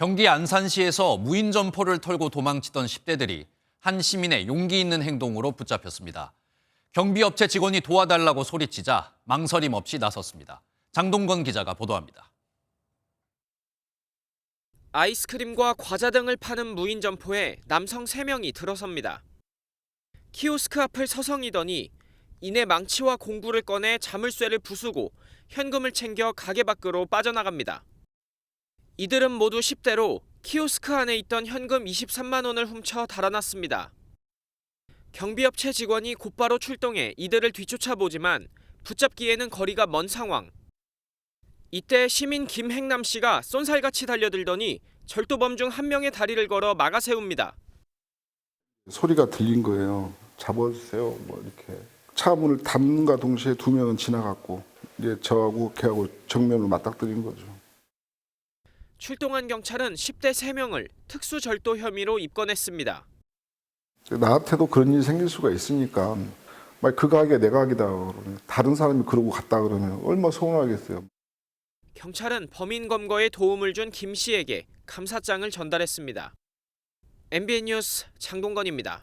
경기 안산시에서 무인 점포를 털고 도망치던 10대들이 한 시민의 용기 있는 행동으로 붙잡혔습니다. 경비업체 직원이 도와달라고 소리치자 망설임 없이 나섰습니다. 장동건 기자가 보도합니다. 아이스크림과 과자 등을 파는 무인 점포에 남성 3명이 들어섭니다. 키오스크 앞을 서성이더니 이내 망치와 공구를 꺼내 자물쇠를 부수고 현금을 챙겨 가게 밖으로 빠져나갑니다. 이들은 모두 10대로 키오스크 안에 있던 현금 23만 원을 훔쳐 달아났습니다. 경비업체 직원이 곧바로 출동해 이들을 뒤쫓아보지만 붙잡기에는 거리가 먼 상황. 이때 시민 김행남 씨가 쏜살같이 달려들더니 절도범 중 한 명의 다리를 걸어 막아 세웁니다. 소리가 들린 거예요. 잡아주세요. 뭐 이렇게 차 문을 닫는가 동시에 두 명은 지나갔고 이제 저하고 걔하고 정면으로 맞닥뜨린 거죠. 출동한 경찰은 10대 3명을 특수절도 혐의로 입건했습니다. 나한테도 그런 일이 생길 수가 있으니까 막그 가게 내 가게다 그러면 다른 사람이 그러고 갔다 그러면 얼마나 서운하겠어요. 경찰은 범인 검거에 도움을 준 김 씨에게 감사장을 전달했습니다. MBN 뉴스 장동건입니다.